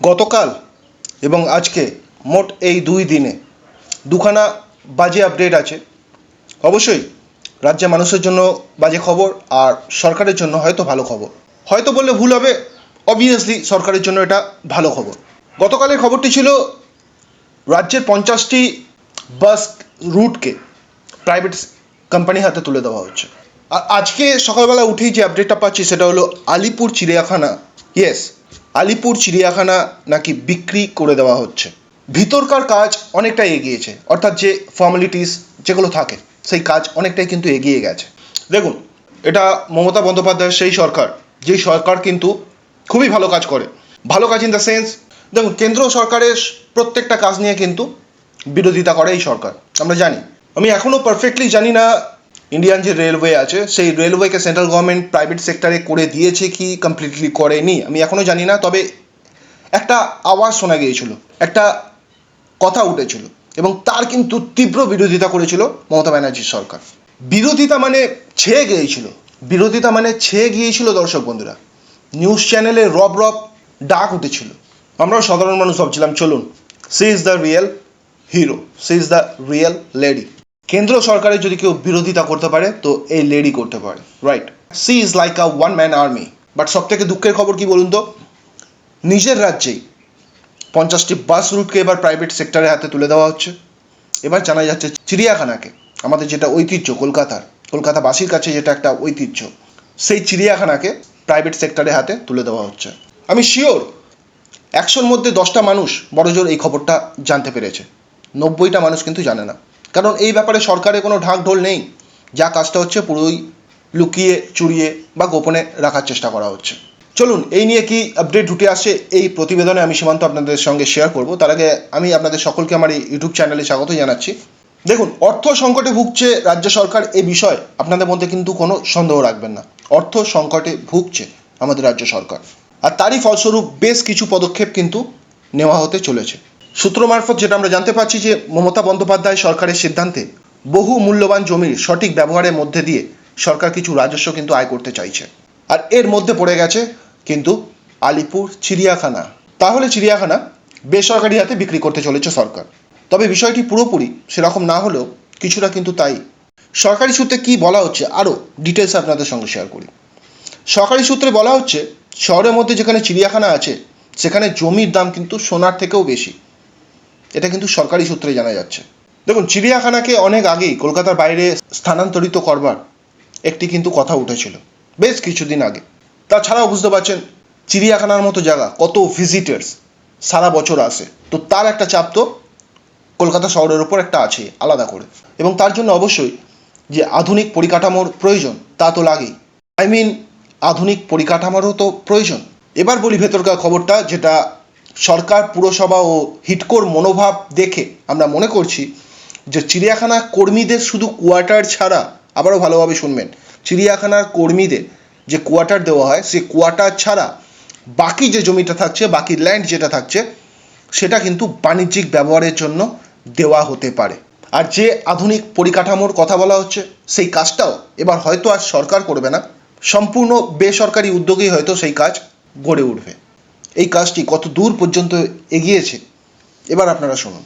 গতকাল এবং আজকে মোট এই দুই দিনে দুখানা বাজে আপডেট আছে। অবশ্যই রাজ্যের মানুষের জন্য বাজে খবর আর সরকারের জন্য হয়তো ভালো খবর। হয়তো বললে ভুল হবে অবভিয়াসলি সরকারের জন্য এটা ভালো খবর। গতকালের খবরটি ছিল রাজ্যের পঞ্চাশটি বাস রুটকে প্রাইভেট কোম্পানির হাতে তুলে দেওয়া হচ্ছে। আর আজকে সকালবেলা উঠেই যে আপডেটটা পাচ্ছি সেটা হলো আলিপুর চিড়িয়াখানা ইয়েস আলিপুর, চিড়িয়াখানা নাকি বিক্রি করে দেওয়া হচ্ছে। ভিতরকার কাজ অনেকটাই এগিয়েছে অর্থাৎ যে ফর্মালিটিস যেগুলো থাকে, সেই কাজ অনেকটাই কিন্তু এগিয়ে গেছে। দেখুন, এটা মমতা বন্দ্যোপাধ্যায়ের সেই সরকার যেই সরকার কিন্তু খুবই ভালো কাজ করে। ভালো কাজ ইন দ্য সেন্স দেখুন, কেন্দ্র সরকারের প্রত্যেকটা কাজ নিয়ে কিন্তু বিরোধিতা করে এই সরকার, আমরা জানি। আমি এখনও পারফেক্টলি জানি না ইন্ডিয়ান যে রেলওয়ে আছে, সেই রেলওয়েকে সেন্ট্রাল গভর্নমেন্ট প্রাইভেট সেক্টরে করে দিয়েছে কি কমপ্লিটলি করেনি? আমি এখনও জানি না, তবে একটা আওয়াজ শোনা গিয়েছিল, একটা কথা উঠেছিল, এবং তার কিন্তু তীব্র বিরোধিতা করেছিল মমতা ব্যানার্জির সরকার। বিরোধিতা মানে ছেয়ে গিয়েছিল, বিরোধিতা মানে ছেয়ে গিয়েছিল দর্শক বন্ধুরা। নিউজ চ্যানেলে রব রব ডাক উঠেছিল। আমরাও সাধারণ মানুষ ভাবছিলাম, চলুন she is the real hero she is the real lady কেন্দ্র সরকারের যদি কেউ বিরোধিতা করতে পারে, তো এই লেডি করতে পারে right she is like a one man army but সব থেকে দুঃখের খবর কি বলুন তো? নিজের রাজ্যেই পঞ্চাশটি বাস রুটকে এবার প্রাইভেট সেক্টরের হাতে তুলে দেওয়া হচ্ছে। এবার জানা যাচ্ছে চিড়িয়াখানাকে, আমাদের যেটা ঐতিহ্য, কলকাতার, কলকাতাবাসীর কাছে যেটা একটা ঐতিহ্য, সেই চিড়িয়াখানাকে প্রাইভেট সেক্টরের হাতে তুলে দেওয়া হচ্ছে। আমি শিওর একশোর মধ্যে দশটা মানুষ বড়জোর এই খবরটা জানতে পেরেছে। নব্বইটা মানুষ কিন্তু জানে না। কারণ এই ব্যাপারে সরকারের কোনো ঢাক ঢোল নেই। যা কাজটা হচ্ছে পুরোই লুকিয়ে, চুরিয়ে বা গোপনে রাখার চেষ্টা করা হচ্ছে। চলুন, এই নিয়ে কি আপডেট উঠে আসে এই প্রতিবেদনে আমি সীমান্ত আপনাদের সঙ্গে শেয়ার করব। তার আগে আমি আপনাদের সকলকে আমার এই ইউটিউব চ্যানেলে স্বাগত জানাচ্ছি। দেখুন, অর্থ সংকটে ভুগছে রাজ্য সরকার এই বিষয়ে আপনাদের মধ্যে কিন্তু কোনো সন্দেহ রাখবেন না। অর্থ সংকটে ভুগছে আমাদের রাজ্য সরকার। আর তারই ফলস্বরূপ বেশ কিছু পদক্ষেপ কিন্তু নেওয়া হতে চলেছে। সূত্র মারফত যেটা আমরা জানতে পারছি যে মমতা বন্দ্যোপাধ্যায় সরকারের সিদ্ধান্তে বহু মূল্যবান জমির সঠিক ব্যবহারের মধ্যে দিয়ে সরকার কিছু রাজস্ব কিন্তু আয় করতে চাইছে। আর এর মধ্যে পড়ে গেছে কিন্তু আলিপুর চিড়িয়াখানা। তাহলে চিড়িয়াখানা বেসরকারি হাতে বিক্রি করতে চলেছে সরকার। তবে বিষয়টি পুরোপুরি সেরকম না হলেও কিছুটা কিন্তু তাই। সরকারি সূত্রে কি বলা হচ্ছে আরও ডিটেলস আপনাদের সঙ্গে শেয়ার করি। সরকারি সূত্রে বলা হচ্ছে, শহরের মধ্যে যেখানে চিড়িয়াখানা আছে, সেখানে জমির দাম কিন্তু সোনার থেকেও বেশি। এটা কিন্তু সরকারি সূত্রে জানা যাচ্ছে। দেখুন, চিড়িয়াখানাকে অনেক আগেই কলকাতার বাইরে স্থানান্তরিত করবার একটি কিন্তু কথা উঠেছিল, বেশ কিছুদিন আগে। তাছাড়াও বুঝতে পারছেন, চিড়িয়াখানার মতো জায়গা, কত ভিজিটার্স সারা বছর আসে। তো তার একটা চাপ তো কলকাতা শহরের ওপর একটা আছে, আলাদা করে। এবং তার জন্য অবশ্যই যে আধুনিক পরিকাঠামোর প্রয়োজন, তা তো লাগেই। আই মিন আধুনিক পরিকাঠামোরও তো প্রয়োজন। এবার বলি ভেতরকার খবরটা, যেটা সরকার, পুরসভা ও হিটকোর মনোভাব দেখে আমরা মনে করছি যে চিড়িয়াখানা কর্মীদের শুধু কোয়ার্টার ছাড়া আবারও ভালোভাবে শুনবেন। চিড়িয়াখানার কর্মীদের যে কোয়ার্টার দেওয়া হয়, সেই কোয়ার্টার ছাড়া বাকি যে জমিটা থাকছে, বাকি ল্যান্ড যেটা থাকছে, সেটা কিন্তু বাণিজ্যিক ব্যবহারের জন্য দেওয়া হতে পারে। আর যে আধুনিক পরিকাঠামোর কথা বলা হচ্ছে, সেই কাজটাও এবার হয়তো আর সরকার করবে না। সম্পূর্ণ বেসরকারি উদ্যোগেই হয়তো সেই কাজ গড়ে উঠবে। এই কাজটি কত দূর পর্যন্ত এগিয়েছে? এবার আপনারা শুনুন।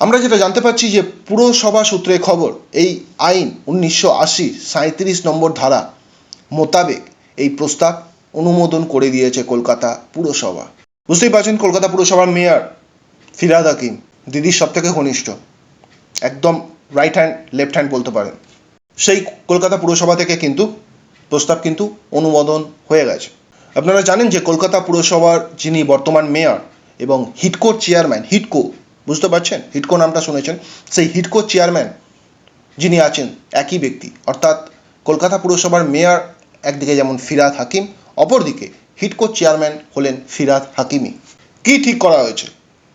আমরা যেটা জানতে পারছি যে পুরসভা সূত্রে খবর, এই আইন উনিশশো আশি সাঁত্রিশ নম্বর ধারা মোতাবেক এই প্রস্তাব অনুমোদন করে দিয়েছে কলকাতা পুরসভা। বুঝতেই পারছেন কলকাতা পুরসভার মেয়র ফিরাদ হাকিম, দিদির সব থেকে ঘনিষ্ঠ, একদম রাইট হ্যান্ড লেফট হ্যান্ড বলতে পারেন। সেই কলকাতা পুরসভা থেকে কিন্তু প্রস্তাব কিন্তু অনুমোদন হয়ে গেছে। আপনারা জানেন যে কলকাতা পুরসভার যিনি বর্তমান মেয়র এবং হিটকোর চেয়ারম্যান, হিটকো, বুঝতে পারছেন? হিটকো নামটা শুনেছেন? সেই হিটকো চেয়ারম্যান যিনি আছেন, একই ব্যক্তি। অর্থাৎ কলকাতা পুরসভার মেয়র একদিকে যেমন ফিরাদ হাকিম, অপরদিকে হিটকো চেয়ারম্যান হলেন ফিরাদ হাকিমি কি ঠিক করা হয়েছে?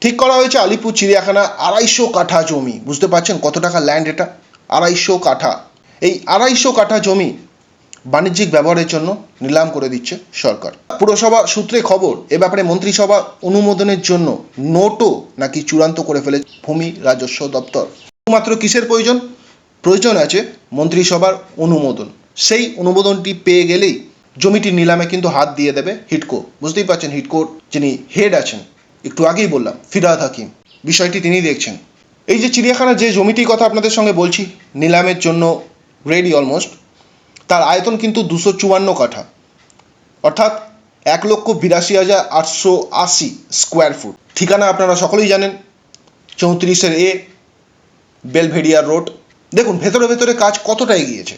ঠিক করা হয়েছে আলিপুর চিড়িয়াখানা আড়াইশো কাঠা জমি। বুঝতে পারছেন কত টাকা ল্যান্ড এটা? আড়াইশো কাঠা। এই আড়াইশো কাঠা জমি বাণিজ্যিক ব্যবহারের জন্য নিলাম করে দিচ্ছে সরকার। পুরসভা সূত্রে খবর, এ ব্যাপারে মন্ত্রিসভা অনুমোদনের জন্য নোটও নাকি চূড়ান্ত করে ফেলে ভূমি রাজস্ব দপ্তর। শুধুমাত্র কিসের প্রয়োজন? প্রয়োজন আছে মন্ত্রিসভার অনুমোদন। সেই অনুমোদনটি পেয়ে গেলেই জমিটির নিলামে কিন্তু হাত দিয়ে দেবে হিটকো। বুঝতেই পারছেন হিটকোর যিনি হেড আছেন, একটু আগেই বললাম, ফিরাদ হাকিম। বিষয়টি তিনি দেখছেন। এই যে চিড়িয়াখানার যে জমিটির কথা আপনাদের সঙ্গে বলছি, নিলামের জন্য রেডি অলমোস্ট তার আয়তন কিন্তু দুশো চুয়ান্ন কাঠা। অর্থাৎ এক লক্ষ বিরাশি হাজার আটশো আশি স্কোয়ার ফুট ঠিকানা আপনারা সকলেই জানেন, চৌত্রিশের এ বেলভেডিয়ার রোড। দেখুন, ভেতরে ভেতরে কাজ কতটা এগিয়েছে।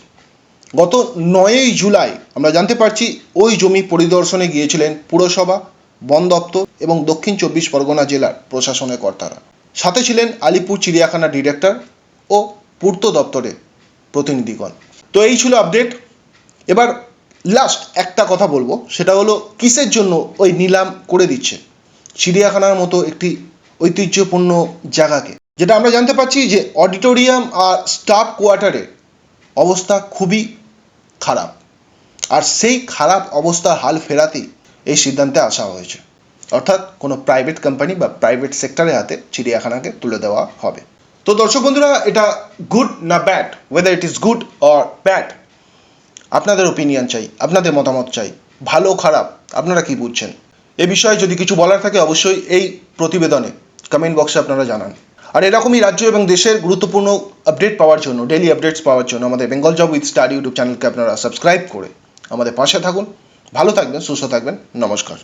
গত নয়ই জুলাই আমরা জানতে পারছি, ওই জমি পরিদর্শনে গিয়েছিলেন পুরসভা, বন দপ্তর এবং দক্ষিণ চব্বিশ পরগনা জেলার প্রশাসনের কর্তারা। সাথে ছিলেন আলিপুর চিড়িয়াখানা ডিরেক্টর ও পূর্ত দপ্তরের প্রতিনিধিগণ। তো এই ছিল আপডেট এবার লাস্ট একটা কথা বলব, সেটা হলো কিসের জন্য ওই নিলাম করে দিচ্ছে? চিড়িয়াখানার মতো একটি ঐতিহ্যপূর্ণ জায়গাকে। যেটা আমরা জানতে পারছি যে অডিটোরিয়াম আর স্টাফ কোয়ার্টারের অবস্থা খুবই খারাপ। আর সেই খারাপ অবস্থার হাল ফেরাতেই এই সিদ্ধান্তে আসা হয়েছে। অর্থাৎ কোনো প্রাইভেট কোম্পানি বা প্রাইভেট সেক্টরের হাতে চিড়িয়াখানাকে তুলে দেওয়া হবে। তো দর্শক বন্ধুরা, এটা গুড না bad weather it is good or bad আপনাদের ওপিনিয়ন চাই, আপনাদের মতামত চাই, ভালো খারাপ, আপনারা কি বুঝছেন? এ বিষয়ে যদি কিছু বলার থাকে অবশ্যই এই প্রতিবেদনে কমেন্ট বক্সে আপনারা জানান। আর এরকমই রাজ্য এবং দেশের গুরুত্বপূর্ণ আপডেট পাওয়ার জন্য ডেলি আপডেটস পাওয়ার জন্য আমাদের Bengal job with star YouTube চ্যানেলকে আপনারা সাবস্ক্রাইব করে আমাদের পাশে থাকুন। ভালো থাকবেন, সুস্থ থাকবেন, নমস্কার।